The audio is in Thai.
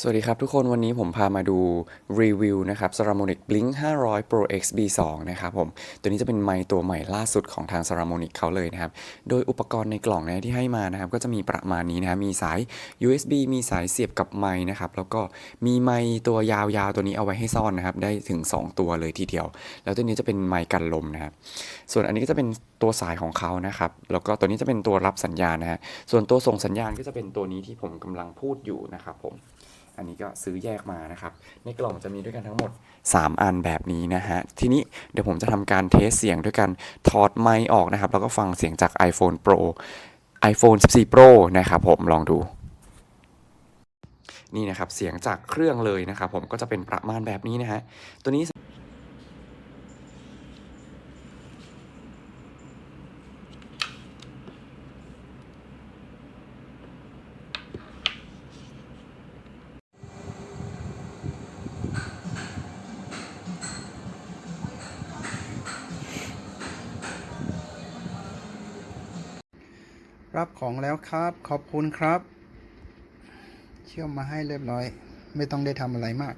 สวัสดีครับทุกคนวันนี้ผมพามาดูรีวิวนะครับ s a r a m o n i c Blink 500 Pro X B2 นะครับผม ตัวนี้จะเป็นไมค์ตัวใหม่ล่าสุดของทาง s a r a m o n i c เขาเลยนะครับ โดยอุปกรณ์ในกล่องนะที่ให้มานะครับ ก็จะมีประมาณนี้นะมีสาย USB มีสายเสียบกับไมค์นะครับ แล้วก็มีไมค์ตัวยาวๆ ตัวนี้เอาไว้ให้ซ่อนนะครับ ได้ถึง 2 ตัวเลยทีเดียว แล้วตัวนี้จะเป็นไมค์กันลมนะครับ ส่วนอันนี้ก็จะเป็นตัวสายของเขานะครับ แล้วก็ตัวนี้จะเป็นตัวรับสัญญาณนะฮะ ส่วนตัวส่งสัญญาณก็จะเป็นตัวนี้ที่ผมกำลังพูดอยู่นะครับผม อันนี้ก็ซื้อแยกมานะครับ ในกล่องจะมีด้วยกันทั้งหมด 3 อันแบบนี้นะฮะ ทีนี้เดี๋ยวผมจะทำการเทสเสียงด้วยกันถอดไมค์ออกนะครับ แล้วก็ฟังเสียงจาก iPhone Pro iPhone 14 Pro นะครับผมลองดู นี่นะครับ เสียงจากเครื่องเลยนะครับผมก็จะเป็นประมาณแบบนี้นะฮะตัวนี้ รับของแล้วครับ ขอบคุณครับ เชื่อมมาให้เรียบร้อย ไม่ต้องได้ทำอะไรมาก